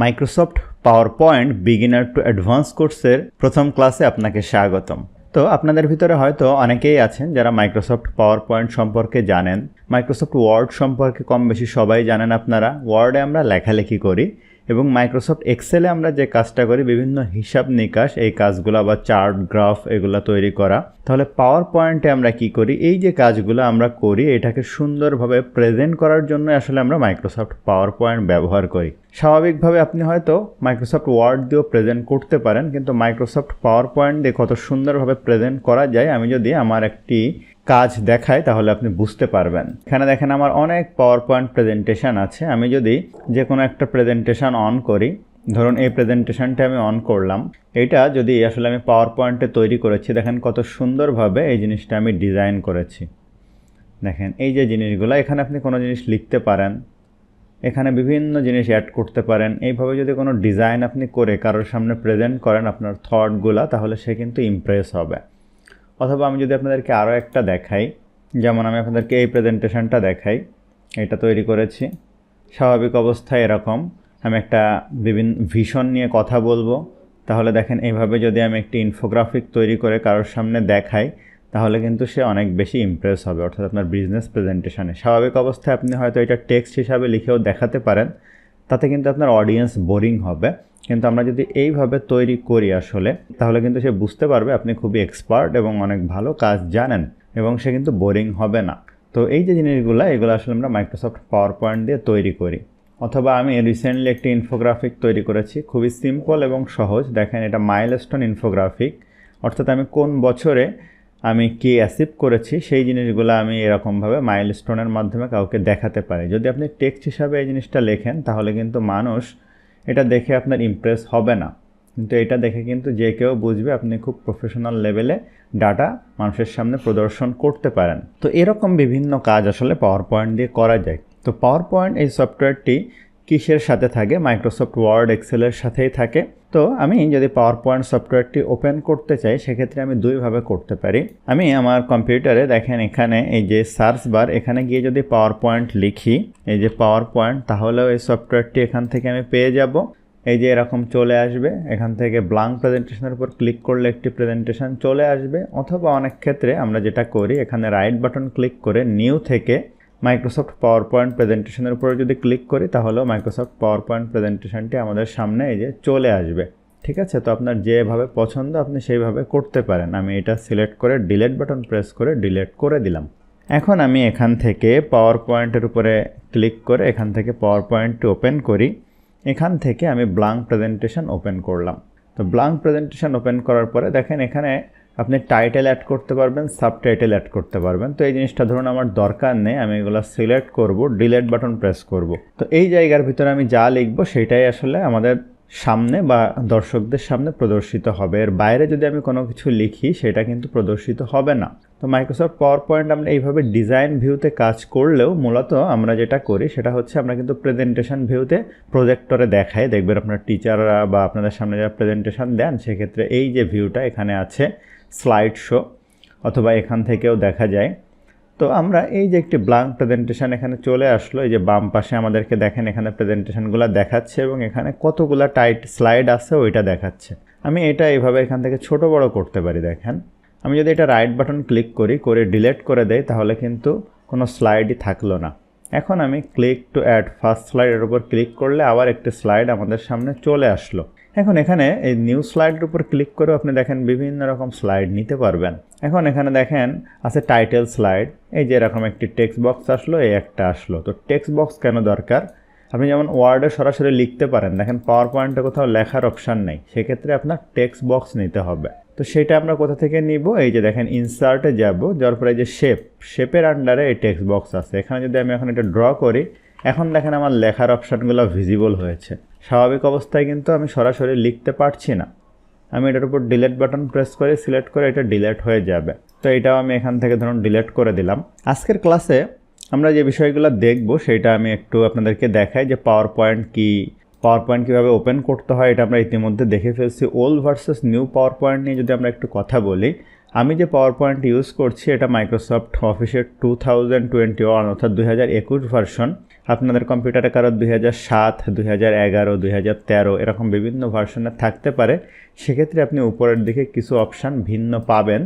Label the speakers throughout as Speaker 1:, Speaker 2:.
Speaker 1: Microsoft power point beginner to advance কোর্সের প্রথম ক্লাসে আপনাকে স্বাগতম। তো আপনাদের ভিতরে হয়তো অনেকেই আছেন যারা মাইক্রোসফট পাওয়ার পয়েন্ট সম্পর্কে জানেন। মাইক্রোসফট ওয়ার্ড সম্পর্কে কম বেশি সবাই জানেন আপনারা। ওয়ার্ডে আমরা লেখালেখি করি। এবং মাইক্রোসফট এক্সেলে আমরা যে কাজটা করি, বিভিন্ন হিসাব নিকাশ, এই কাজগুলো বা চার্ট, গ্রাফ এগুলো তৈরি করা। তাহলে পাওয়ার পয়েন্টে আমরা কি করি? এই যে কাজগুলো আমরা করি, এটাকে সুন্দরভাবে প্রেজেন্ট করার জন্য আসলে আমরা মাইক্রোসফট পাওয়ার পয়েন্ট ব্যবহার করি। স্বাভাবিকভাবে আপনি হয়তো মাইক্রোসফট ওয়ার্ড দিয়েও প্রেজেন্ট করতে পারেন, কিন্তু মাইক্রোসফট পাওয়ার পয়েন্ট দিয়ে কত সুন্দরভাবে প্রেজেন্ট করা যায়, আমি যদি আমার একটি কাজ দেখায়, তাহলে আপনি বুঝতে পারবেন। এখানে দেখেন আমার অনেক পাওয়ার পয়েন্ট প্রেজেন্টেশন আছে। আমি যদি যে কোনো একটা প্রেজেন্টেশন অন করি, ধরুন এই প্রেজেন্টেশনটা আমি অন করলাম, এটা যদি আসলে আমি পাওয়ার পয়েন্টে তৈরি করেছি, দেখেন কত সুন্দরভাবে এই জিনিসটা আমি ডিজাইন করেছি। দেখেন, এই যে জিনিসগুলো, এখানে আপনি কোনো জিনিস লিখতে পারেন, এখানে বিভিন্ন জিনিস অ্যাড করতে পারেন। এইভাবে যদি কোনো ডিজাইন আপনি করে, কারোর সামনে প্রেজেন্ট করেন আপনার থটগুলা তাহলে সে কিন্তু ইমপ্রেস হবে। অথবা আমি যদি আপনাদেরকে আরও একটা দেখাই, যেমন আমি আপনাদেরকে এই প্রেজেন্টেশনটা দেখাই, এটা তৈরি করেছি। স্বাভাবিক অবস্থায় এরকম, আমি একটা বিভিন্ন ভিশন নিয়ে কথা বলব। তাহলে দেখেন, এইভাবে যদি আমি একটি ইনফোগ্রাফিক তৈরি করে কারোর সামনে দেখাই, তাহলে কিন্তু সে অনেক বেশি ইমপ্রেস হবে, অর্থাৎ আপনার বিজনেস প্রেজেন্টেশনে স্বাভাবিক অবস্থায় আপনি হয়তো এটা টেক্সট হিসাবে লিখেও দেখাতে পারেন, তাতে কিন্তু আপনার অডিয়েন্স বোরিং হবে। কিন্তু আমরা যদি এইভাবে তৈরি করি আসলে, তাহলে কিন্তু সে বুঝতে পারবে আপনি খুবই এক্সপার্ট এবং অনেক ভালো কাজ জানেন এবং সে কিন্তু বোরিং হবে না। তো এই যে জিনিসগুলো, এগুলো আসলে আমরা মাইক্রোসফট পাওয়ার পয়েন্ট দিয়ে তৈরি করি। অথবা আমি রিসেন্টলি একটি ইনফোগ্রাফিক তৈরি করেছি, খুবই সিম্পল এবং সহজ। দেখেন, এটা মাইলস্টোন ইনফোগ্রাফিক অর্থাৎ আমি কোন বছরে আমি কি অ্যাচিভ করেছি, সেই জিনিসগুলো আমি এরকমভাবে মাইলস্টোনের মাধ্যমে কাউকে দেখাতে পারি। যদি আপনি টেক্সট হিসাবে এই জিনিসটা লেখেন, তাহলে কিন্তু মানুষ এটা দেখে আপনার ইমপ্রেস হবে না। কিন্তু এটা দেখে কিন্তু যে কেউ বুঝবে, আপনি খুব প্রফেশনাল লেভেলে ডাটা মানুষের সামনে প্রদর্শন করতে পারেন। তো এরকম বিভিন্ন কাজ আসলে পাওয়ার পয়েন্ট দিয়ে করা যায়। তো পাওয়ার পয়েন্ট এই সফটওয়্যারটি কিসের সাথে থাকে? মাইক্রোসফট ওয়ার্ড এক্সেলের সাথেই থাকে। তো আমি যদি পাওয়ার পয়েন্ট সফটওয়্যারটি ওপেন করতে চাই, সেক্ষেত্রে আমি দুইভাবে করতে পারি। আমি আমার কম্পিউটারে দেখেন এখানে এই যে সার্চ বার এখানে গিয়ে যদি পাওয়ার পয়েন্ট লিখি, এই যে পাওয়ার পয়েন্ট তাহলেও এই সফটওয়্যারটি এখান থেকে আমি পেয়ে যাব। এই যে এরকম চলে আসবে, এখান থেকে ব্লাঙ্ক প্রেজেন্টেশনের উপর ক্লিক করলে একটি প্রেজেন্টেশন চলে আসবে। অথবা অনেক ক্ষেত্রে আমরা যেটা করি, এখানে রাইট বাটন ক্লিক করে নিউ থেকে মাইক্রোসফট পাওয়ার পয়েন্ট প্রেজেন্টেশনের উপরে যদি ক্লিক করি তাহলেও মাইক্রোসফট পাওয়ার পয়েন্ট প্রেজেন্টেশনটি আমাদের সামনে এই যে চলে আসবে। ঠিক আছে? তো আপনার যেভাবে পছন্দ, আপনি সেইভাবে করতে পারেন। আমি এটা সিলেক্ট করে ডিলেট বাটন প্রেস করে ডিলেট করে দিলাম। এখন আমি এখান থেকে পাওয়ার পয়েন্টের উপরে ক্লিক করে এখান থেকে পাওয়ার পয়েন্টটি ওপেন করি। এখান থেকে আমি ব্লাঙ্ক প্রেজেন্টেশন ওপেন করলাম। তো ব্লাঙ্ক প্রেজেন্টেশন ওপেন করার পরে দেখেন এখানে আপনি টাইটেল অ্যাড করতে পারবেন সাব টাইটেল অ্যাড করতে পারবেন। তো এই জিনিসটা ধরুন আমার দরকার নেই, আমি এগুলো সিলেক্ট করব ডিলেট বাটন প্রেস করব। তো এই জায়গার ভিতরে আমি যা লিখব সেটাই আসলে আমাদের সামনে বা দর্শকদের সামনে প্রদর্শিত হবে। এর বাইরে যদি আমি কোনো কিছু লিখি, সেটা কিন্তু প্রদর্শিত হবে না। তো মাইক্রোসফট পাওয়ার পয়েন্ট আমরা এইভাবে ডিজাইন ভিউতে কাজ করলেও মূলত আমরা যেটা করি, সেটা হচ্ছে আমরা কিন্তু প্রেজেন্টেশন ভিউতে প্রজেক্টরে দেখাই। দেখবেন আপনার টিচাররা বা আপনাদের সামনে যারা প্রেজেন্টেশন দেন, সেক্ষেত্রে এই যে ভিউটা এখানে আছে স্লাইড শো অথবা এখান থেকেও দেখা যায়। তো আমরা এই যে একটি ব্লাঙ্ক প্রেজেন্টেশন এখানে চলে আসলো, এই যে বাম পাশে আমাদেরকে দেখেন এখানে প্রেজেন্টেশনগুলো দেখাচ্ছে এবং এখানে কতগুলো টাইট স্লাইড আছে ওইটা দেখাচ্ছে। আমি এটা এইভাবে এখান থেকে ছোট বড় করতে পারি, দেখেন। আমি যদি এটা রাইট বাটন ক্লিক করি, করে ডিলেট করে দেই, তাহলে কিন্তু কোনো স্লাইডই থাকল না। এখন আমি ক্লিক টু অ্যাড ফার্স্ট স্লাইডের উপর ক্লিক করলে আবার একটি স্লাইড আমাদের সামনে চলে আসলো। এখন এখানে এই নিউ স্লাইডের উপর ক্লিক করেও আপনি দেখেন বিভিন্ন রকম স্লাইড নিতে পারবেন। এখন এখানে দেখেন আছে টাইটেল স্লাইড এই যে এরকম একটি টেক্সট বক্স আসলো, এই একটা আসলো। তো টেক্সট বক্স কেন দরকার? আপনি যেমন ওয়ার্ডে সরাসরি লিখতে পারেন, দেখেন পাওয়ার পয়েন্টে কোথাও লেখার অপশান নেই, সেক্ষেত্রে আপনার টেক্সট বক্স নিতে হবে। তো সেটা আমরা কোথা থেকে নিব? এই যে দেখেন ইনসার্টে যাব যার পরে যে শেপ শেপের আন্ডারে এই টেক্সট বক্স আছে। এখানে যদি আমি এখন এটা ড্র করি, এখন দেখেন আমার লেখার অপশানগুলো ভিজিবল হয়েছে। স্বাভাবিক অবস্থায় কিন্তু আমি সরাসরি লিখতে পারছি না। আমি এটার উপর ডিলেট বাটন প্রেস করে সিলেক্ট করে এটা ডিলেট হয়ে যাবে। তো এটাও আমি এখান থেকে ধরুন ডিলেট করে দিলাম। আজকের ক্লাসে আমরা যে বিষয়গুলো দেখব সেটা আমি একটু আপনাদেরকে দেখাই যে পাওয়ার পয়েন্ট কী পাওয়ার পয়েন্ট কীভাবে ওপেন করতে হয়, এটা আমরা ইতিমধ্যে দেখে ফেলছি। Old versus new power point নিয়ে যদি আমরা একটু কথা বলি আমি যে পাওয়ার পয়েন্ট ইউজ করছি, এটা মাইক্রোসফট অফিসের টু থাউজেন্ড টোয়েন্টি ওয়ান অর্থাৎ দুই হাজার একুশ ভার্সন আপনাদের কম্পিউটারে কারও দুই হাজার সাত, দুই হাজার এগারো, দুই হাজার তেরো এরকম বিভিন্ন ভার্সনে থাকতে পারে। সেক্ষেত্রে আপনি উপরের দিকে কিছু অপশান ভিন্ন পাবেন।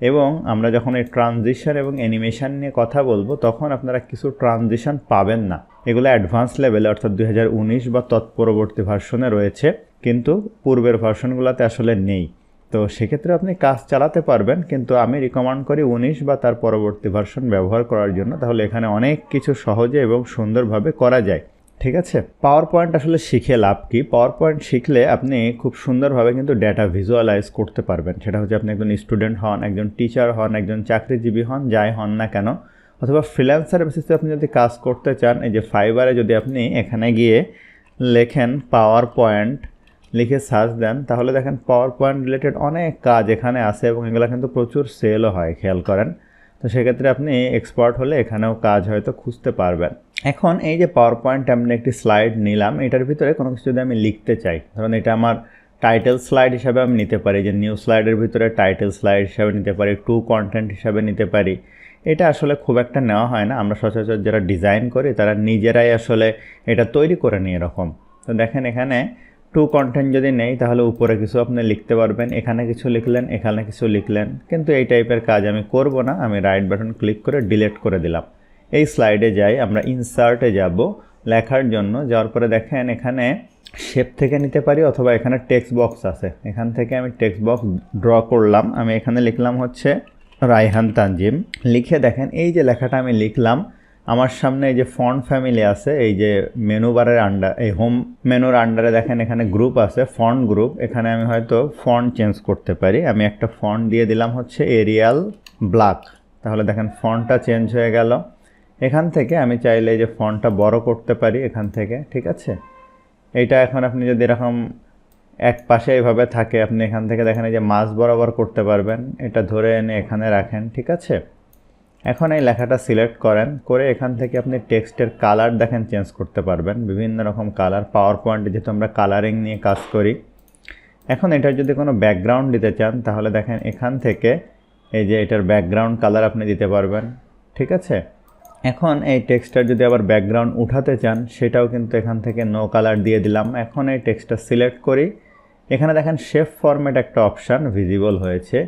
Speaker 1: এবং আমরা যখন এই ট্রানজিশন এবং অ্যানিমেশন নিয়ে কথা বলব, তখন আপনারা কিছু ট্রানজিশন পাবেন না। এগুলো অ্যাডভান্স লেভেলে অর্থাৎ দু হাজার উনিশ বা তৎপরবর্তী ভার্সনে রয়েছে। কিন্তু পূর্বের ভার্সনগুলোতে আসলে নেই। তো সেক্ষেত্রে আপনি কাজ চালাতে পারবেন, কিন্তু আমি রিকমেন্ড করি উনিশ বা তার পরবর্তী ভার্সন ব্যবহার করার জন্য, তাহলে এখানে অনেক কিছু সহজে এবং সুন্দরভাবে করা যায়। ঠিক আছে? পাওয়ার পয়েন্ট আসলে শিখে লাভ কি? পাওয়ার পয়েন্ট শিখলে আপনি খুব সুন্দরভাবে কিন্তু ডেটা ভিজুয়ালাইজ করতে পারবেন। সেটা হচ্ছে আপনি একজন স্টুডেন্ট হন, একজন টিচার হন, একজন চাকরিজীবী হন, যাই হন না কেন, অথবা ফ্রিল্যান্সার বেসিসে আপনি যদি কাজ করতে চান, এই যে ফাইবারে যদি আপনি এখানে গিয়ে লেখেন পাওয়ার পয়েন্ট লিখে সার্চ দেন, তাহলে দেখেন পাওয়ার পয়েন্ট রিলেটেড অনেক কাজ এখানে আছে এবং এগুলো কিন্তু প্রচুর সেলও হয়, খেয়াল করেন। তো সেক্ষেত্রে আপনি এক্সপার্ট হলে এখানেও কাজ হয়তো খুঁজতে পারবেন। এখন এই যে পাওয়ার পয়েন্ট আমি একটি স্লাইড নিলাম, এটার ভিতরে কোনো কিছু যদি আমি লিখতে চাই, ধরুন এটা আমার টাইটেল স্লাইড হিসাবে আমি নিতে পারি, যে নিউ স্লাইডের ভিতরে টাইটেল স্লাইড হিসাবে নিতে পারি টু কন্টেন্ট হিসাবে নিতে পারি, এটা আসলে খুব একটা নেওয়া হয় না। আমরা সচরাচর যারা ডিজাইন করি, তারা নিজেরাই আসলে এটা তৈরি করে নিয়ে এরকম। তো দেখেন এখানে টু কন্টেন্ট যদি নেই, তাহলে উপরে কিছু আপনি লিখতে পারবেন, এখানে কিছু লিখলেন, এখানে কিছু লিখলেন। কিন্তু এই টাইপের কাজ আমি করব না, আমি রাইট বাটন ক্লিক করে ডিলিট করে দিলাম। এই স্লাইডে যাই, আমরা ইনসার্টে যাব, লেখার জন্য, যাওয়ার পরে দেখেন এখানে শেপ থেকে নিতে পারি অথবা এখানে টেক্সট বক্স আছে। এখান থেকে আমি টেক্সট বক্স ড্র করলাম, আমি এখানে লিখলাম হচ্ছে রায়হান তানজিম। লিখে দেখেন, এই যে লেখাটা আমি লিখলাম আমার সামনে এই যে ফন্ট ফ্যামিলি আছে, এই যে মেনু বারের আন্ডার এই হোম মেনুর আন্ডারে দেখেন এখানে গ্রুপ আছে ফন্ট গ্রুপ এখানে আমি হয়তো ফন্ট চেঞ্জ করতে পারি। আমি একটা ফন্ট দিয়ে দিলাম হচ্ছে এরিয়াল ব্ল্যাক তাহলে দেখেন ফন্টটা চেঞ্জ হয়ে গেল। এখান থেকে আমি চাইলে যে ফন্টটা বড় করতে পারি এখান থেকে, ঠিক আছে? এইটা এখন আপনি যদি এরকম এক পাশে এইভাবে থাকে, আপনি এখান থেকে দেখেন এই যে মাছ বরাবর করতে পারবেন। এটা ধরে এনে এখানে রাখেন, ঠিক আছে? এখন এই লেখাটা সিলেক্ট করেন, করে এখান থেকে আপনি টেক্সটের কালার দেখেন, চেঞ্জ করতে পারবেন। বিভিন্ন রকম কালার পাওয়ার পয়েন্টে যেহেতু আমরা কালারিং নিয়ে কাজ করি। এখন এটার যদি কোনো ব্যাকগ্রাউন্ড দিতে চান, তাহলে দেখেন এখান থেকে এই যে এটার ব্যাকগ্রাউন্ড কালার আপনি দিতে পারবেন, ঠিক আছে? এখন এই টেক্সটার যদি আবার ব্যাকগ্রাউন্ড উঠাতে চান, সেটাও কিন্তু এখান থেকে নো কালার দিয়ে দিলাম। এখন এই টেক্সটটা সিলেক্ট করি। এখানে দেখেন শেফ ফরম্যাট একটা অপশান ভিজিবল হয়েছে।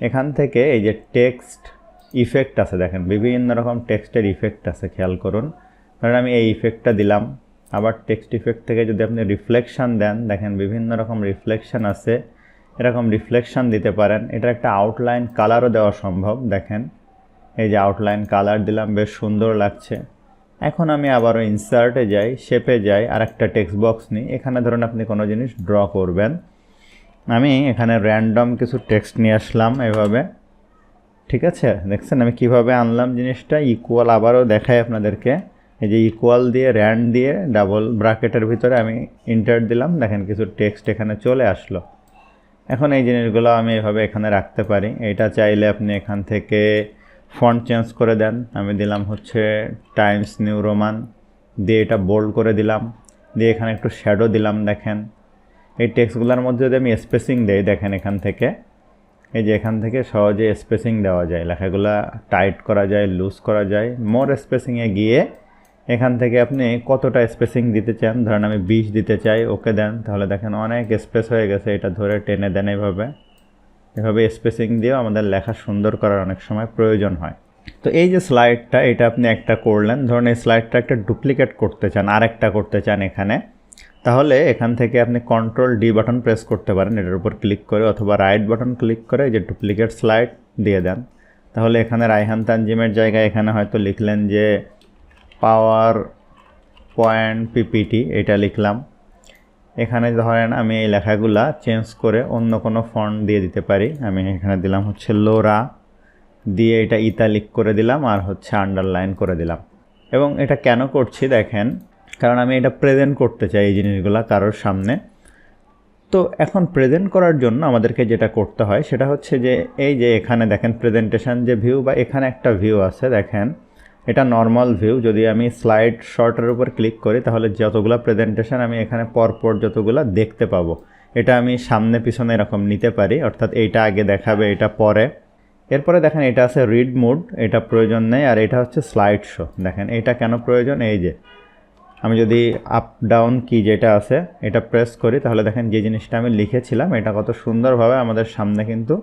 Speaker 1: এখান থেকে এই যে টেক্সট ইফেক্ট আছে দেখেন, বিভিন্ন রকম টেক্সটের ইফেক্ট আছে, খেয়াল করুন। ধরেন আমি এই ইফেক্টটা দিলাম, আবার টেক্সট ইফেক্ট থেকে যদি আপনি রিফ্লেকশান দেন, দেখেন বিভিন্ন রকম রিফ্লেকশান আছে, এরকম রিফ্লেকশান দিতে পারেন। এটা একটা আউটলাইন কালারও দেওয়া সম্ভব, দেখেন। এই যে আউটলাইন কালার দিলাম, বেশ সুন্দর লাগছে। এখন আমি আবারও ইনসার্টে যাই শেপে যাই আর একটা টেক্সট বক্স নিই। এখানে ধরুন আপনি কোনো জিনিস ড্র করবেন। আমি এখানে র্যান্ডম কিছু টেক্সট নিয়ে আসলাম এভাবে। ঠিক আছে? দেখছেন, আমি কীভাবে আনলাম জিনিসটা? ইকুয়াল আবারও দেখাই আপনাদেরকে। এই যে ইকুয়াল দিয়ে র্যান্ড দিয়ে ডাবল ব্রাকেটের ভিতরে আমি ইন্টার দিলাম। দেখেন, কিছু টেক্সট এখানে চলে আসলো। এখন এই জিনিসগুলো আমি এভাবে এখানে রাখতে পারি। এটা চাইলে আপনি এখান থেকে ফন্ট চেঞ্জ করে দেন। আমি দিলাম হচ্ছে টাইমস নিউ রোমান দিয়ে এটা বোল্ড করে দিলাম। দিয়ে এখানে একটু শ্যাডো দিলাম, দেখেন। এই টেক্সটগুলোর মধ্যে যদি আমি স্পেসিং দেই, দেখেন এখান থেকে। এই যে এখান থেকে সহজে স্পেসিং দেওয়া যায়, লেখাগুলা টাইট করা যায় লুজ করা যায়। মোর স্পেসিংয়ে গিয়ে এখান থেকে আপনি কতটা স্পেসিং দিতে চান, ধরেন আমি বিশ দিতে চাই, ওকে দেন। তাহলে দেখেন অনেক স্পেস হয়ে গেছে, এটা ধরে টেনে দেন এইভাবে এভাবে স্পেসিং দিয়েও আমাদের লেখা সুন্দর করার অনেক সময় প্রয়োজন হয়। তো এই যে স্লাইডটা এটা আপনি একটা করলেন। ধরুন এই স্লাইডটা একটা ডুপ্লিকেট করতে চান, আরেকটা করতে চান এখানে। তাহলে এখান থেকে আপনি কন্ট্রোল ডি বাটন প্রেস করতে পারেন, এটার উপর ক্লিক করে, অথবা রাইট বাটন ক্লিক করে যে ডুপ্লিকেট স্লাইড দিয়ে দেন। তাহলে এখানে রায়হান তানজিমের জায়গায় এখানে হয়তো লিখলেন যে পাওয়ার পয়েন্ট পিপিটি এটা লিখলাম। এখানে ধরেন আমি এই লেখাগুলা চেঞ্জ করে অন্য কোনো ফন্ট দিয়ে দিতে পারি। আমি এখানে দিলাম হচ্ছে লোরা দিয়ে এটা ইতালিক করে দিলাম আর হচ্ছে আন্ডারলাইন করে দিলাম। এবং এটা কেন করছি দেখেন কারণ আমি এটা প্রেজেন্ট করতে চাই এই জিনিসগুলো কারোর সামনে। তো এখন প্রেজেন্ট করার জন্য আমাদেরকে যেটা করতে হয়, সেটা হচ্ছে যে, এই যে এখানে দেখেন প্রেজেন্টেশন যে ভিউ বা এখানে একটা ভিউ আছে, দেখেন, এটা নর্মাল ভিউ যদি আমি স্লাইড শর্টের উপর ক্লিক করি, তাহলে যতগুলো প্রেজেন্টেশন আমি এখানে পরপর যতগুলো দেখতে পাবো, এটা আমি সামনে পিছনে এরকম নিতে পারি, অর্থাৎ এইটা আগে দেখাবে, এটা পরে। এরপরে দেখেন এটা আছে রিড মুড এটা প্রয়োজন নেই, আর এটা হচ্ছে স্লাইড শো দেখেন, এটা কেন প্রয়োজন? এই যে আমি যদি আপ ডাউন কি যেটা আছে, এটা প্রেস করি, তাহলে দেখেন যে জিনিসটা আমি লিখেছিলাম, এটা কত সুন্দরভাবে আমাদের সামনে কিন্তু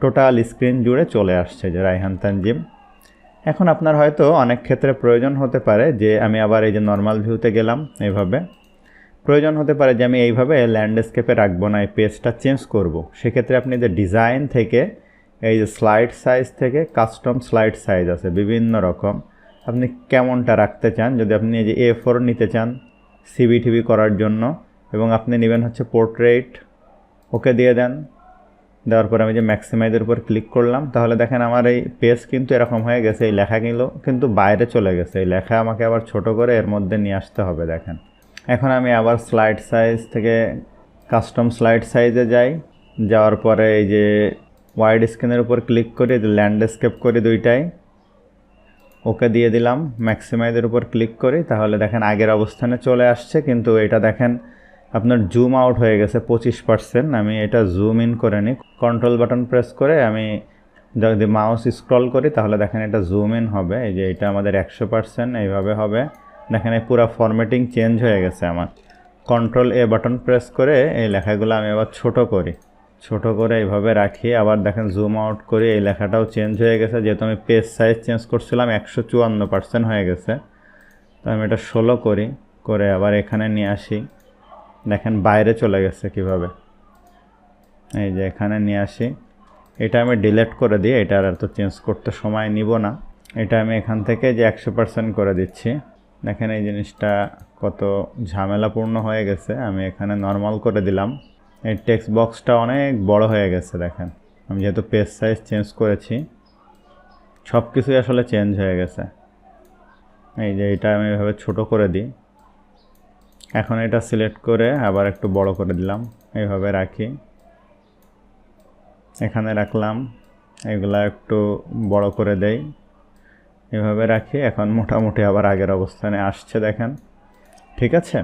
Speaker 1: টোটাল স্ক্রিন জুড়ে চলে আসছে যে রাইহান তানজিম এখন আপনার হয়তো অনেক ক্ষেত্রে প্রয়োজন হতে পারে যে আমি আবার এই যে নর্মাল ভিউতে গেলাম এইভাবে। প্রয়োজন হতে পারে যে আমি এইভাবে ল্যান্ডস্কেপে রাখব না, এই পেজটা চেঞ্জ করব। সেক্ষেত্রে আপনি যে ডিজাইন থেকে, এই যে স্লাইড সাইজ থেকে কাস্টম স্লাইড সাইজ আছে, বিভিন্ন রকম। আপনি কেমনটা রাখতে চান? যদি আপনি এই যে এ ফোর নিতে চান সিবি টিভি করার জন্য, এবং আপনি নেবেন হচ্ছে পোর্ট্রেট ওকে দিয়ে দেন। দেওয়ার পর আমি যে ম্যাক্সিমাইজের উপর ক্লিক করলাম, তাহলে দেখেন আমার এই পেজ কিন্তু এরকম হয়ে গেছে, এই লেখাগুলো কিন্তু বাইরে চলে গেছে। এই লেখা আমাকে আবার ছোট করে এর মধ্যে নিয়ে আসতে হবে, দেখেন। এখন আমি আবার স্লাইড সাইজ থেকে কাস্টম স্লাইড সাইজে যাই। যাওয়ার পরে এই যে ওয়াইড স্ক্রিনের উপর ক্লিক করে ল্যান্ডস্কেপ করি দুইটাই। ওকে দিয়ে দিলাম। ম্যাক্সিমাইজের উপর ক্লিক করি, তাহলে দেখেন আগের অবস্থানে চলে আসছে, কিন্তু এটা দেখেন আপনার জুম আউট হয়ে গেছে পঁচিশ পার্সেন্ট আমি এটা জুম ইন করে নিই। কন্ট্রোল বাটন প্রেস করে আমি যদি মাউস স্ক্রল করি, তাহলে দেখেন এটা জুম ইন হবে। এই যে এটা আমাদের একশো পার্সেন্ট এইভাবে হবে। দেখেন এই পুরো ফরম্যাটিং চেঞ্জ হয়ে গেছে আমার। কন্ট্রোল এ বাটন প্রেস করে এই লেখাগুলো আমি আবার ছোট করি। ছোট করে এইভাবে রাখি, আবার দেখেন জুম আউট করি এই লেখাটাও চেঞ্জ হয়ে গেছে, যেহেতু আমি পেজ সাইজ চেঞ্জ করছিলাম, একশো চুয়ান্ন পার্সেন্ট হয়ে গেছে। তো আমি এটা ষোলো করি, করে আবার এখানে নিয়ে আসি। দেখেন বাইরে চলে গেছে কীভাবে। এই যে এখানে নিয়ে আসি। এটা আমি ডিলেট করে দিই, এটা আর তো চেঞ্জ করতে সময় নিব না। এটা আমি এখান থেকে যে একশো পার্সেন্ট করে দিচ্ছি। দেখেন এই জিনিসটা কত ঝামেলাপূর্ণ হয়ে গেছে, আমি এখানে নর্মাল করে দিলাম। এই টেক্সট বক্সটা অনেক বড় হয়ে গেছে, দেখেন। আমি যেহেতু পেজ সাইজ চেঞ্জ করেছি সব কিছুই আসলে চেঞ্জ হয়ে গেছে। এই যে এটা আমি এভাবে ছোটো করে দিই। এখন এটা সিলেক্ট করে আবার একটু বড় করে দিলাম, এইভাবে রাখি। এখানে রাখলাম, এগুলা একটু বড় করে দেই। এভাবে রাখি, এখন মোটামুটি আবার আগের অবস্থানে আসছে, দেখেন। ঠিক আছে?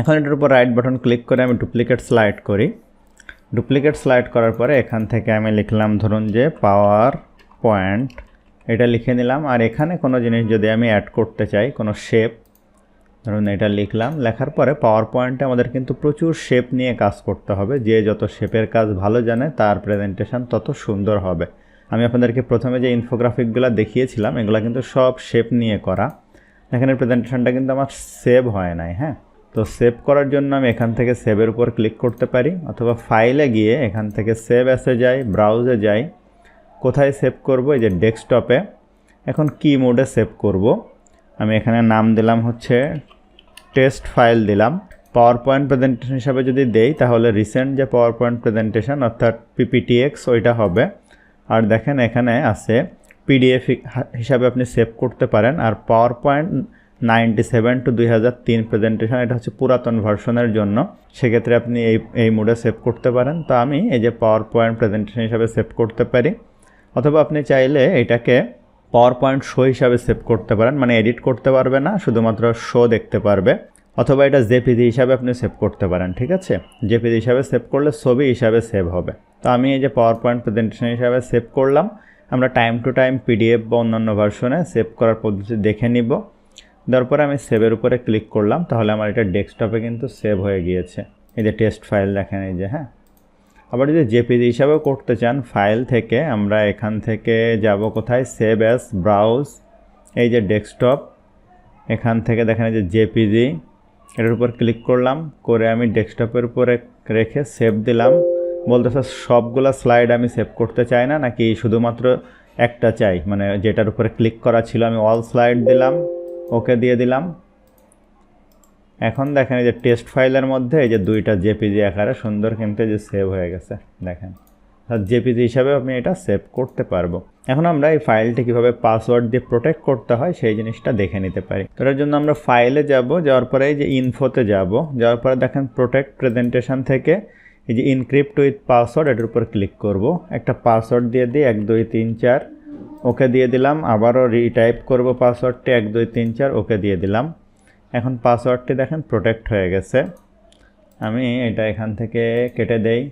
Speaker 1: এখন এটার উপর রাইট বাটন ক্লিক করে আমি ডুপ্লিকেট স্লাইড করি। ডুপ্লিকেট স্লাইড করার পরে এখান থেকে আমি লিখলাম, ধরুন যে পাওয়ার পয়েন্ট এটা লিখে নিলাম। আর এখানে কোনো জিনিস যদি আমি অ্যাড করতে চাই, কোনো শেপ ধরুন এটা লিখলাম, লেখার পরে পাওয়ার পয়েন্টে আমাদের কিন্তু প্রচুর শেপ নিয়ে কাজ করতে হবে। যে যত শেপের কাজ ভালো জানে, তার প্রেজেন্টেশন তত সুন্দর হবে। আমি আপনাদেরকে প্রথমে যে ইনফোগ্রাফিকগুলো দেখিয়েছিলাম, এগুলো কিন্তু সব শেপ নিয়ে করা। এখানে প্রেজেন্টেশনটা কিন্তু আমার সেভ হয় নাই হ্যাঁ? তো সেভ করার জন্য আমি এখান থেকে সেভের উপর ক্লিক করতে পারি অথবা ফাইলে গিয়ে এখান থেকে সেভ এসে যাই ব্রাউজে যাই, কোথায় সেভ করব? এই যে ডেস্কটপে এখন কি মোডে সেভ করব। আমি এখানে নাম দিলাম হচ্ছে টেস্ট ফাইল দিলাম। পাওয়ার পয়েন্ট প্রেজেন্টেশন হিসাবে যদি দেই, তাহলে রিসেন্ট যে পাওয়ার পয়েন্ট প্রেজেন্টেশন অর্থাৎ পিপিটিএক্স ওইটা হবে। আর দেখেন এখানে আছে পিডিএফ হিসাবে আপনি সেভ করতে পারেন। আর power point ninety seven to দুই হাজার তিন প্রেজেন্টেশন এটা হচ্ছে পুরাতন ভার্সনের জন্য। সেক্ষেত্রে আপনি এই এই মোডে সেভ করতে পারেন। তো আমি এই যে পাওয়ার পয়েন্ট প্রেজেন্টেশন হিসাবে সেভ করতে পারি। অথবা আপনি চাইলে এটাকে পাওয়ার পয়েন্ট শো হিসাবে সেভ করতে পারেন। মানে এডিট করতে পারবে না, শুধুমাত্র শো দেখতে পারবে। অথবা এটা জেপিজি হিসাবে আপনি সেভ করতে পারেন, ঠিক আছে? জেপিজি হিসাবে সেভ করলে ছবি হিসাবে সেভ হবে। তো আমি এই যে পাওয়ার পয়েন্ট প্রেজেন্টেশন হিসাবে সেভ করলাম। আমরা টাইম টু টাইম পিডিএফ বা অন্যান্য ভার্সনে সেভ করার পদ্ধতি দেখে নিব। তারপরে আমি সেভের উপরে ক্লিক করলাম, তাহলে আমার এটা ডেস্কটপে কিন্তু সেভ হয়ে গিয়েছে। এই যে টেস্ট ফাইল দেখেন, এই যে হ্যাঁ? আবার যদি জেপিজি হিসাবেও করতে চান ফাইল থেকে আমরা এখান থেকে যাব কোথায়? সেভ অ্যাস ব্রাউজ এই যে ডেস্কটপ এখান থেকে দেখেন এই যে জেপিজি এটার উপর ক্লিক করলাম, করে আমি ডেস্কটপের উপরে রেখে সেভ দিলাম। বলতেছে, সবগুলো স্লাইড আমি সেভ করতে চাই না, নাকি শুধুমাত্র একটা চাই? মানে যেটার উপরে ক্লিক করা ছিল, আমি অল স্লাইড দিলাম। ওকে দিয়ে দিলাম। এখন দেখেন এই যে টেস্ট ফাইলের মধ্যে এই যে দুইটা জেপিজি আকারে সুন্দর কিন্তু যে সেভ হয়ে গেছে। দেখেন জেপিজি হিসাবে আমি এটা সেভ করতে পারব। এখন আমরা এই ফাইলটি কীভাবে পাসওয়ার্ড দিয়ে প্রোটেক্ট করতে হয় সেই জিনিসটা দেখে নিতে পারি। তো এর জন্য আমরা ফাইলে যাব, যাওয়ার পরে এই যে ইনফোতে যাব, যাওয়ার পরে দেখেন প্রোটেক্ট প্রেজেন্টেশন থেকে এই যে ইনক্রিপ্ট উইথ পাসওয়ার্ড এটার উপর ক্লিক করব। একটা পাসওয়ার্ড দিয়ে দিই, এক, দুই, তিন, চার ওকে দিয়ে দিলাম। আবারও রিটাইপ করব পাসওয়ার্ডটি এক, দুই, তিন, চার, ওকে দিয়ে দিলাম। এখন পাসওয়ার্ডটি দেখেন প্রোটেক্ট হয়ে গেছে। আমি এটা এখান থেকে কেটে দেই।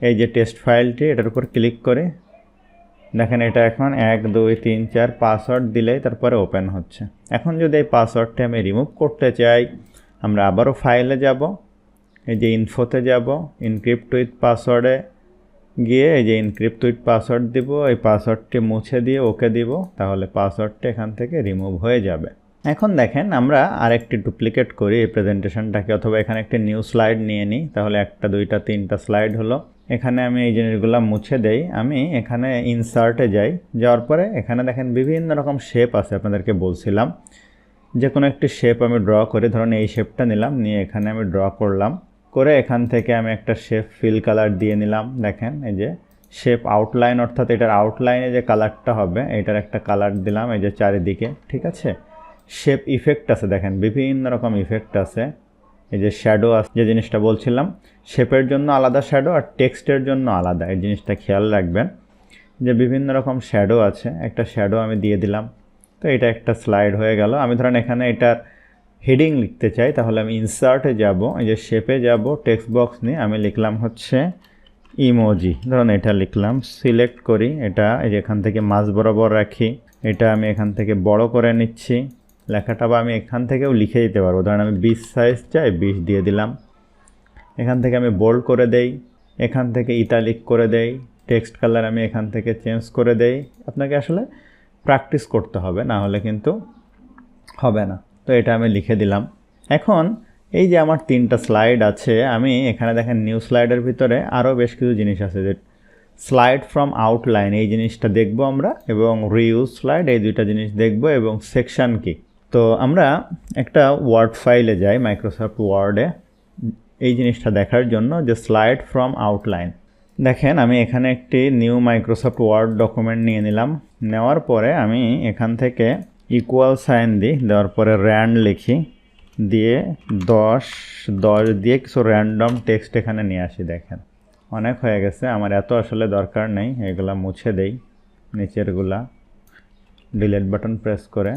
Speaker 1: এই যে টেস্ট ফাইলটি এটার উপর ক্লিক করে। দেখেন এটা এখন এক, দুই, তিন, চার পাসওয়ার্ড দিলেই তারপরে ওপেন হচ্ছে। এখন যদি এই পাসওয়ার্ডটি আমি রিমুভ করতে চাই, আমরা আবারও ফাইলে যাব। এই যে ইনফোতে যাব। ইনক্রিপ্ট উইথ পাসওয়ার্ডে গিয়ে এই যে ইনক্রিপ্ট উইথ পাসওয়ার্ড দিব, এই পাসওয়ার্ডটি মুছে দিয়ে ওকে দিব, তাহলে পাসওয়ার্ডটি এখান থেকে রিমুভ হয়ে যাবে। এখন দেখেন আমরা আরেকটি ডুপ্লিকেট করি এই প্রেজেন্টেশনটাকে অথবা এখানে একটি নিউ স্লাইড নিয়ে নিই, তাহলে একটা, দুইটা, তিনটা স্লাইড হলো। এখানে আমি এই জিনিসগুলো মুছে দেই, আমি এখানে ইনসার্টে যাই, যাওয়ার পরে এখানে দেখেন বিভিন্ন রকম শেপ আছে, আপনাদেরকে বলছিলাম। যে কোনো একটি শেপ আমি ড্র করি, ধরুন এই শেপটা নিলাম, নিয়ে এখানে আমি ড্র করলাম। করে এখান থেকে আমি একটা শেপ ফিল কালার দিয়ে নিলাম। দেখেন, এই যে শেপ আউটলাইন অর্থাৎ এটার আউটলাইনে যে কালারটা হবে, এটার একটা কালার দিলাম, এই যে চারিদিকে, ঠিক আছে? শেপ ইফেক্ট আছে, দেখেন, বিভিন্ন রকম ইফেক্ট আছে। এই যে শ্যাডো আছে, যে জিনিসটা বলছিলাম শেপের জন্য আলাদা শ্যাডো আর টেক্সটের জন্য আলাদা, এই জিনিসটা খেয়াল রাখবেন। যে বিভিন্ন রকম শ্যাডো আছে, একটা শ্যাডো আমি দিয়ে দিলাম। তো এটা একটা স্লাইড হয়ে গেল। আমি ধরেন এখানে এটার হেডিং লিখতে চাই, তাহলে আমি ইনসার্টে যাব, এই যে শেপে যাব টেক্সট বক্স নিয়ে আমি লিখলাম হচ্ছে ইমোজি ধরুন এটা লিখলাম সিলেক্ট করি, এটা এই যে এখান থেকে মাঝ বরাবর রাখি, এটা আমি এখান থেকে বড় করে নিচ্ছি, লেখাটা বা আমি এখান থেকেও লিখে দিতে পারব। ধরেন আমি বিশ সাইজ চাই, বিশ দিয়ে দিলাম। এখান থেকে আমি বোল্ড করে দেই, এখান থেকে ইতালিক করে দেই টেক্সট কালার আমি এখান থেকে চেঞ্জ করে দেই। আপনাকে আসলে প্র্যাকটিস করতে হবে, না হলে কিন্তু হবে না। তো এটা আমি লিখে দিলাম। এখন এই যে আমার তিনটা স্লাইড আছে, আমি এখানে দেখেন নিউ স্লাইডের ভিতরে আরও বেশ কিছু জিনিস আছে যে স্লাইড ফ্রম আউটলাইন এই জিনিসটা দেখব আমরা, এবং রিউজ স্লাইড এই দুইটা জিনিস দেখব, এবং সেকশন কি। তো আমরা একটা ওয়ার্ড ফাইলে যাই মাইক্রোসফট ওয়ার্ডে এই জিনিসটা দেখার জন্য যে স্লাইড ফ্রম আউটলাইন দেখেন, আমি এখানে একটি নিউ মাইক্রোসফট ওয়ার্ড ডকুমেন্ট নিয়ে নিলাম। নেওয়ার পরে আমি এখান থেকে ইকুয়াল সাইন দিই দেওয়ার পরে র্যান্ড লিখি, দিয়ে দশ দশ দিয়ে কিছু র্যান্ডম টেক্সট এখানে নিয়ে আসি, দেখেন। অনেক হয়ে গেছে, আমার এত আসলে দরকার নেই, এগুলা মুছে দেই, নিচেরগুলা ডিলেট বাটন প্রেস করে।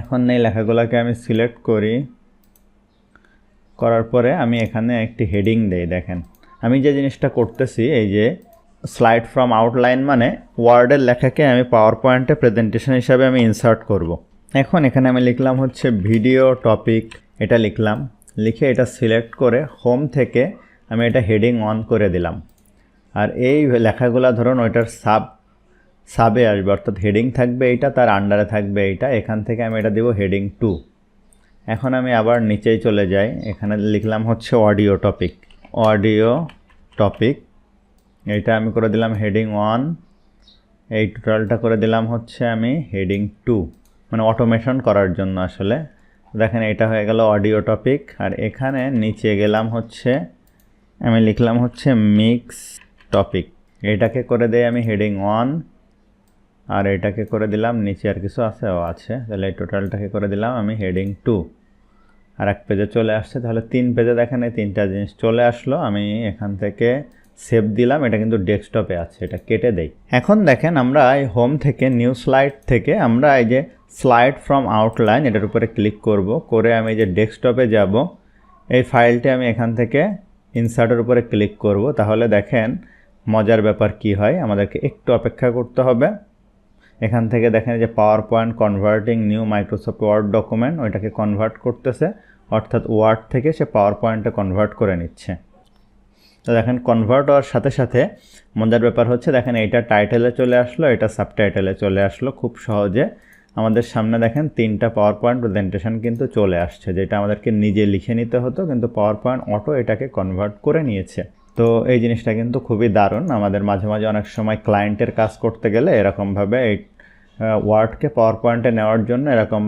Speaker 1: এখন এই লেখাগুলোকে আমি সিলেক্ট করি। করার পরে আমি এখানে একটি হেডিং দেই, দেখেন। আমি যে জিনিসটা করতেছি, এই যে স্লাইড ফ্রম আউটলাইন মানে ওয়ার্ডের লেখাকে আমি পাওয়ার পয়েন্টে প্রেজেন্টেশন হিসাবে আমি ইনসার্ট করব। এখন এখানে আমি লিখলাম হচ্ছে ভিডিও টপিক এটা লিখলাম। লিখে এটা সিলেক্ট করে হোম থেকে আমি এটা হেডিং অন করে দিলাম। আর এই লেখাগুলো ধরুন ওইটার সাব সাবে আসবে, অর্থাৎ হেডিং থাকবে এইটা, তার আন্ডারে থাকবে এইটা, এখান থেকে আমি এটা দিব হেডিং টু এখন আমি আবার নিচেই চলে যাই, এখানে লিখলাম হচ্ছে অডিও টপিক অডিও টপিক এইটা আমি করে দিলাম হেডিং ওয়ান এই টোটালটা করে দিলাম হচ্ছে আমি হেডিং টু মানে অটোমেশন করার জন্য আসলে। দেখেন এটা হয়ে গেল অডিও টপিক আর এখানে নিচে গেলাম হচ্ছে, আমি লিখলাম হচ্ছে মিক্স টপিক এটাকে করে দেয় আমি হেডিং ওয়ান আর এটাকে করে দিলাম নিচে আর কিছু আছে, ও আছে। তাহলে এই টোটালটাকে করে দিলাম আমি হেডিং টু আর এক পেজে চলে আসছে, তাহলে তিন পেজে দেখেন এই তিনটা জিনিস চলে আসলো, আমি এখান থেকে সেভ দিলাম, এটা কিন্তু ডেস্কটপে আছে, এটা কেটে দেই। এখন দেখেন আমরা এই হোম থেকে নিউ স্লাইড থেকে আমরা এই যে স্লাইড ফ্রম আউটলাইন এটার উপরে ক্লিক করব, করে আমি যে ডেস্কটপে যাব, এই ফাইলটি আমি এখান থেকে ইনসার্টের উপরে ক্লিক করব। তাহলে দেখেন মজার ব্যাপার কি হয়, আমাদেরকে একটু অপেক্ষা করতে হবে। এখান থেকে দেখেন যে power point converting new Microsoft word document ওইটাকে কনভার্ট করতেছে, অর্থাৎ ওয়ার্ড থেকে সে পাওয়ার পয়েন্টে কনভার্ট করে নিচ্ছে। তো দেখেন কনভার্ট হওয়ার সাথে সাথে মজার ব্যাপার হচ্ছে, দেখেন এইটা টাইটেলে চলে আসলো, এটা সাবটাইটেলে চলে আসলো। খুব সহজে আমাদের সামনে দেখেন তিনটা পাওয়ার পয়েন্ট প্রেজেন্টেশন কিন্তু চলে আসছে, যেটা আমাদেরকে নিজে লিখে নিতে হতো, কিন্তু পাওয়ার পয়েন্ট অটো এটাকে কনভার্ট করে নিয়েছে। তো এই জিনিসটা কিন্তু খুবই দারুণ। আমাদের মাঝে মাঝে অনেক সময় ক্লায়েন্টের কাজ করতে গেলে এরকমভাবে এই ওয়ার্ডকে পাওয়ার পয়েন্টে নেওয়ার জন্য এরকম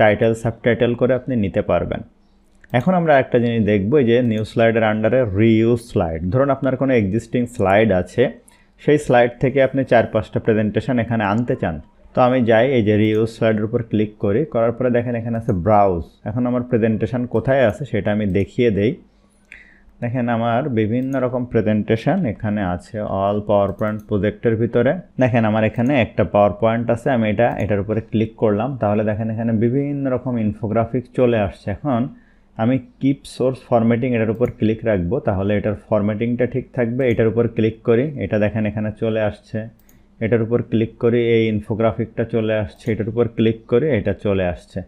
Speaker 1: টাইটেল সাবটাইটেল করে আপনি নিতে পারবেন। এখন আমরা একটা জিনিস দেখব যে নিউ স্লাইডের আন্ডারে রিইউজ স্লাইড ধরুন আপনার কোনো এক্সিস্টিং স্লাইড আছে, সেই স্লাইড থেকে আপনি চার পাঁচটা প্রেজেন্টেশন এখানে আনতে চান। তো আমি যাই, এই যে রিউজ স্লাইডের উপর ক্লিক করি, করার পরে দেখেন এখানে আছে ব্রাউজ এখন আমার প্রেজেন্টেশন কোথায় আছে সেটা আমি দেখিয়ে দেই। দেখেন আমার বিভিন্ন রকম প্রেজেন্টেশন এখানে আছে অল পাওয়ার পয়েন্ট প্রজেক্টের ভিতরে। দেখেন আমার এখানে একটা পাওয়ার পয়েন্ট আছে, আমি এটা, এটার উপরে ক্লিক করলাম। তাহলে দেখেন এখানে বিভিন্ন রকম ইনফোগ্রাফিক চলে আসছে। এখন আমি কিপ সোর্স ফরম্যাটিং এটার উপর ক্লিক রাখব, তাহলে এটার ফরম্যাটিংটা ঠিক থাকবে। এটার উপর ক্লিক করি, এটা দেখেন এখানে চলে আসছে। এটার উপর ক্লিক করি, এই ইনফোগ্রাফিকটা চলে আসছে। এটার উপর ক্লিক করি, এটা চলে আসছে।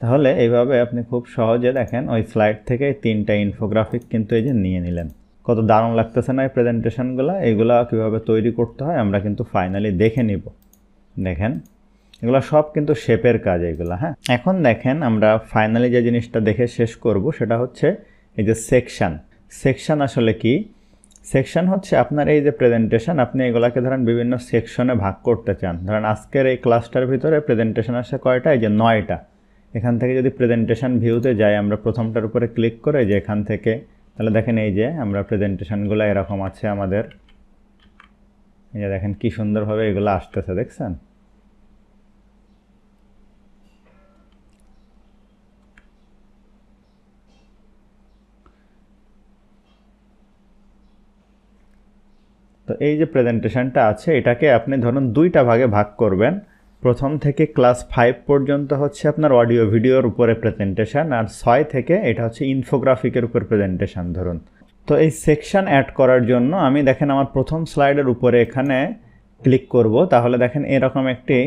Speaker 1: তাহলে এইভাবে আপনি খুব সহজে দেখেন, ওই স্লাইড থেকে তিনটা ইনফোগ্রাফিক কিন্তু এই যে নিয়ে নিলেন। কত দারুণ লাগতেছে না এই প্রেজেন্টেশনগুলো এগুলো কীভাবে তৈরি করতে হয় আমরা কিন্তু ফাইনালি দেখে নিব। দেখেন। এগুলো সব কিন্তু শেপের কাজ এগুলো হ্যাঁ? এখন দেখেন আমরা ফাইনালি যে জিনিসটা দেখে শেষ করব সেটা হচ্ছে এই যে সেকশন সেকশন আসলে কি? সেকশন হচ্ছে আপনার এই যে প্রেজেন্টেশন আপনি এগুলাকে ধরেন বিভিন্ন সেকশনে ভাগ করতে চান। ধরেন আজকের এই ক্লাসটার ভিতরে প্রেজেন্টেশন আসে কয়টা? এই যে নয়টা। এখান থেকে যদি প্রেজেন্টেশন ভিউতে যাই, আমরা প্রথমটার উপরে ক্লিক করে যে এখান থেকে, তাহলে দেখেন এই যে আমরা প্রেজেন্টেশনগুলো এরকম আছে আমাদের। এই যে দেখেন কী সুন্দরভাবে এগুলো আসতেছে, দেখছেন? তো এই যে প্রেজেন্টেশনটা আছে, এটাকে আপনি ধরুন দুইটা ভাগে ভাগ করবেন। প্রথম থেকে ক্লাস ফাইভ পর্যন্ত হচ্ছে আপনার অডিও ভিডিওর উপরে প্রেজেন্টেশন আর ছয় থেকে এটা হচ্ছে ইনফোগ্রাফিকের উপর প্রেজেন্টেশন ধরুন। তো এই সেকশন অ্যাড করার জন্য আমি দেখেন আমার প্রথম স্লাইডের উপরে এখানে ক্লিক করব, তাহলে দেখেন এরকম একটি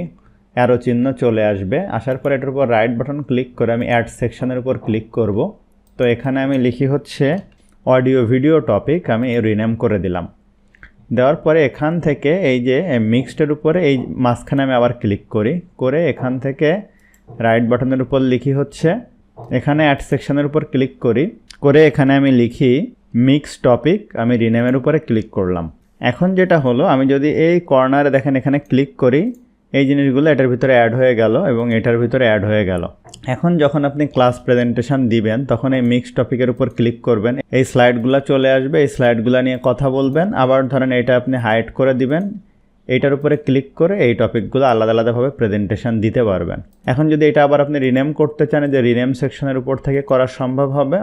Speaker 1: অ্যারো চিহ্ন চলে আসবে। আসার পর এটার উপর রাইট বাটন ক্লিক করে আমি অ্যাড সেকশনের উপর ক্লিক করব। তো এখানে আমি লিখি হচ্ছে অডিও ভিডিও টপিক আমি রিনেম করে দিলাম। দেওয়ার পরে এখান থেকে এই যে মিক্সডের উপরে এই মাঝখানে আমি আবার ক্লিক করি। করে এখান থেকে রাইট বাটনের উপর লিখি হচ্ছে, এখানে অ্যাড সেকশনের উপর ক্লিক করি। করে এখানে আমি লিখি মিক্স টপিক আমি রিনেমের উপরে ক্লিক করলাম। এখন যেটা হলো, আমি যদি এই কর্নারে দেখেন, এখানে ক্লিক করি এই জিনিসগুলো এটার ভিতরে অ্যাড হয়ে গেল এবং এটার ভিতরে অ্যাড হয়ে গেল। এখন যখন আপনি ক্লাস প্রেজেন্টেশন দিবেন, তখন এই মিক্স টপিকের উপর ক্লিক করবেন। এই স্লাইডগুলো চলে আসবে, এই স্লাইডগুলো নিয়ে কথা বলবেন। আবার ধরেন এটা আপনি হাইড করে দিবেন। এইটার উপরে ক্লিক করে এই টপিকগুলো আলাদা আলাদাভাবে প্রেজেন্টেশন দিতে পারবেন। এখন যদি এটা আবার আপনি রিনেম করতে চান যে রিনেম সেকশনের উপর থেকে করা সম্ভব হবে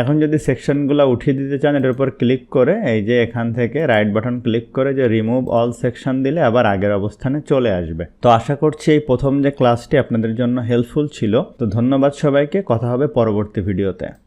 Speaker 1: এখন যদি সেকশনগুলো উঠিয়ে দিতে চান, এটার উপর ক্লিক করে এই যে এখান থেকে রাইট বাটন ক্লিক করে যে রিমুভ অল সেকশন দিলে আবার আগের অবস্থানে চলে আসবে। তো আশা করছি এই প্রথম যে ক্লাসটি আপনাদের জন্য হেল্পফুল ছিল। তো ধন্যবাদ সবাইকে, কথা হবে পরবর্তী ভিডিওতে